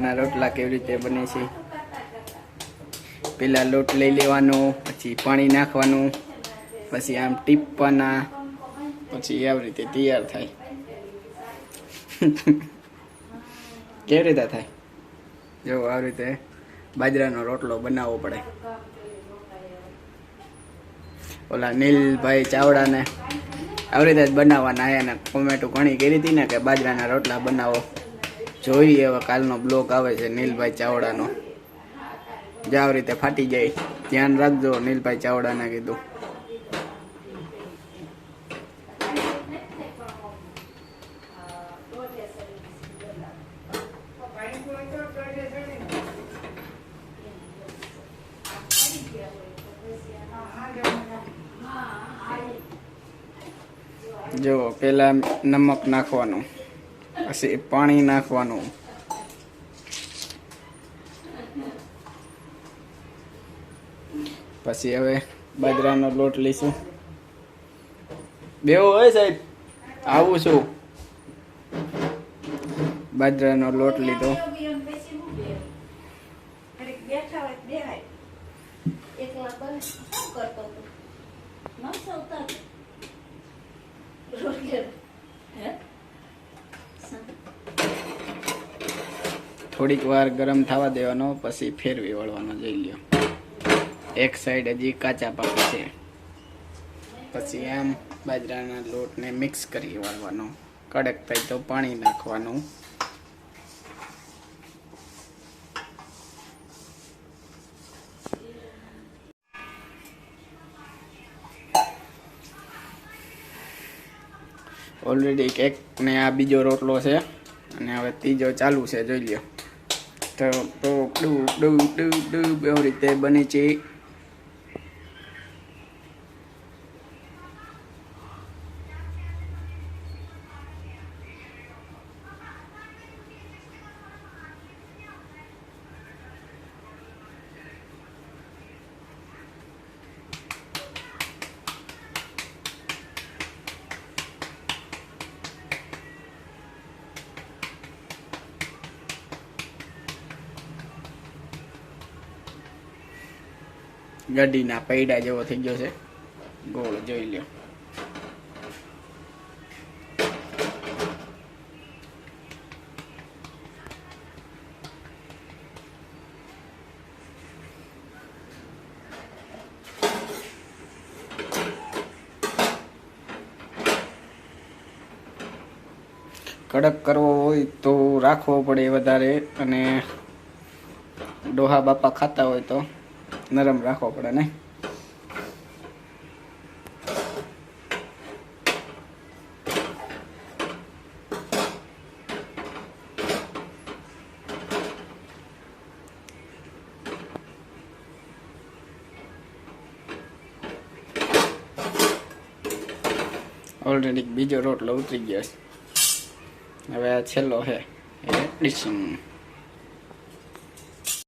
ના રોટલા કેવી રીતે બને છે? પેલા લોટ લઈ લેવાનો, પછી પાણી નાખવાનું, પછી આમ ટીપવાના, પછી આવી રીતે તૈયાર થાય. કેવી રીતે થાય? જો આવી રીતે બાજરાનો રોટલો બનાવવો પડે. ઓલા નીલભાઈ ચાવડાને આવી રીતે જ બનાવવાના એને કોમેન્ટો ઘણી કરી હતી ને કે બાજરાના રોટલા બનાવો. જોઈએ હવે કાલનો બ્લોક આવે છે નીલભાઈ ચાવડાનો. જે આવી રીતે ફાટી જાય, ધ્યાન રાખજો, નીલભાઈ ચાવડાને કીધું. જો પેલા નમક નાખવાનું. પછી પાણી નાખવાનું. પછી હવે બાજરાનો લોટ લઈશું. બેવો હોય સાહેબ, આવું છું. બાજરાનો લોટ લીધો. થોડીક વાર ગરમ થવા દેવાનો, પછી ફેરવી વળવાનો જોઈ લ્યો. એક સાઈડ હજી કાચા પાક છે. પછી આમ બાજરાના લોટને મિક્સ કરી વાળવાનો. કડક થાય તો પાણી નાખવાનું. ઓલરેડી કેક ને આ બીજો રોટલો છે. અને હવે ત્રીજો ચાલુ છે, જોઈ લ્યો. તો ડુ ડુ ડુ ડુ એવી રીતે બને છે ગાડીના પૈડા જેવો થઈ ગયો છે. ગોળ જોઈ લ્યો. કડક કરવો હોય તો રાખવો પડે વધારે અને ડોહા બાપા ખાતા હોય તો. નરમ રાખવો પડે ને ઓલરેડી બીજો રોટલો ઉતરી ગયો છે હવે આ છેલ્લો છે એ ડીશિંગ